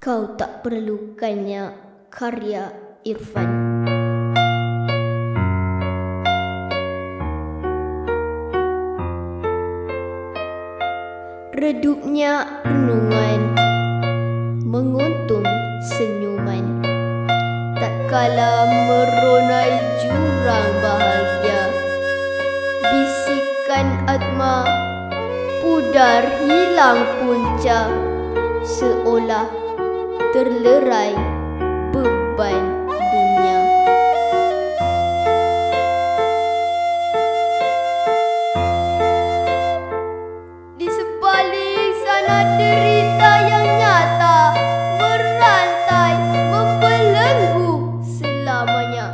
Kau tak perlukannya karya Irfan. Redupnya renungan menguntung senyuman tak kala meronai jurang bahagia bisikan atma pudar hilang punca seolah terlerai beban dunia. Di sebalik sana derita yang nyata Merantai, membelenggu selamanya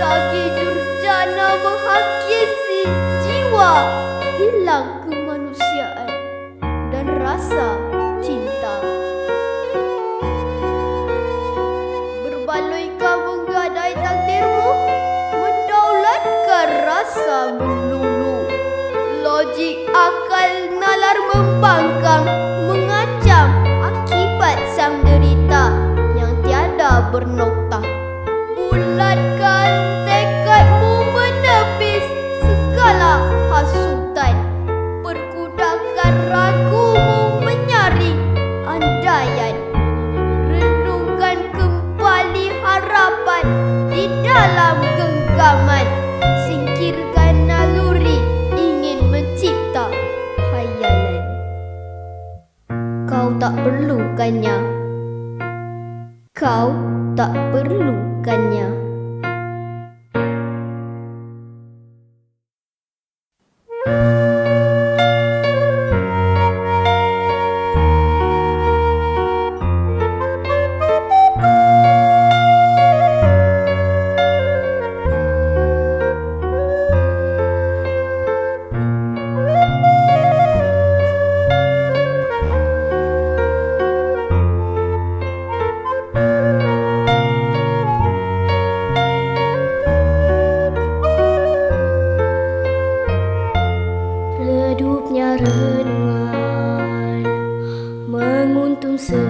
Tagi durjana menghakisi jiwa Hilang kemanusiaan dan rasa cinta melulu. Logik akal nalar membangkang Kau tak perlukannya. Kau tak perlukannya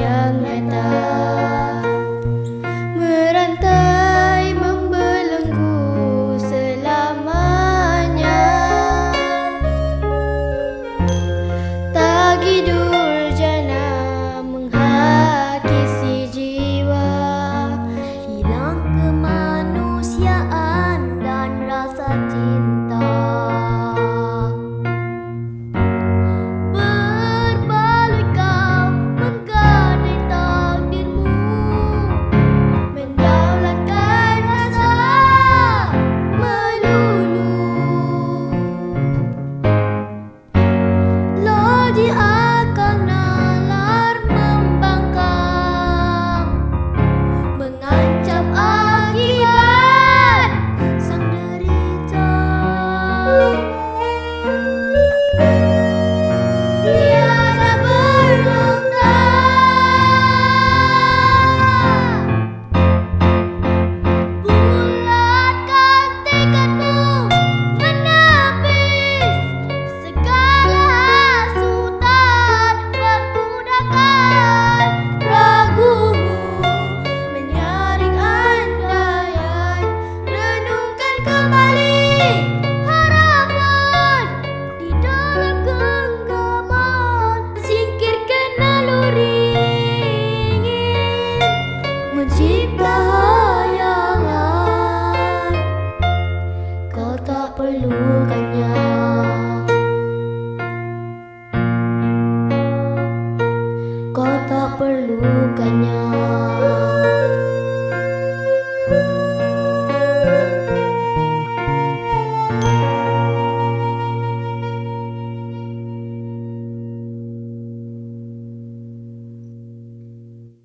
yang nyata merantai kau tak perlukannya. Kau tak perlukannya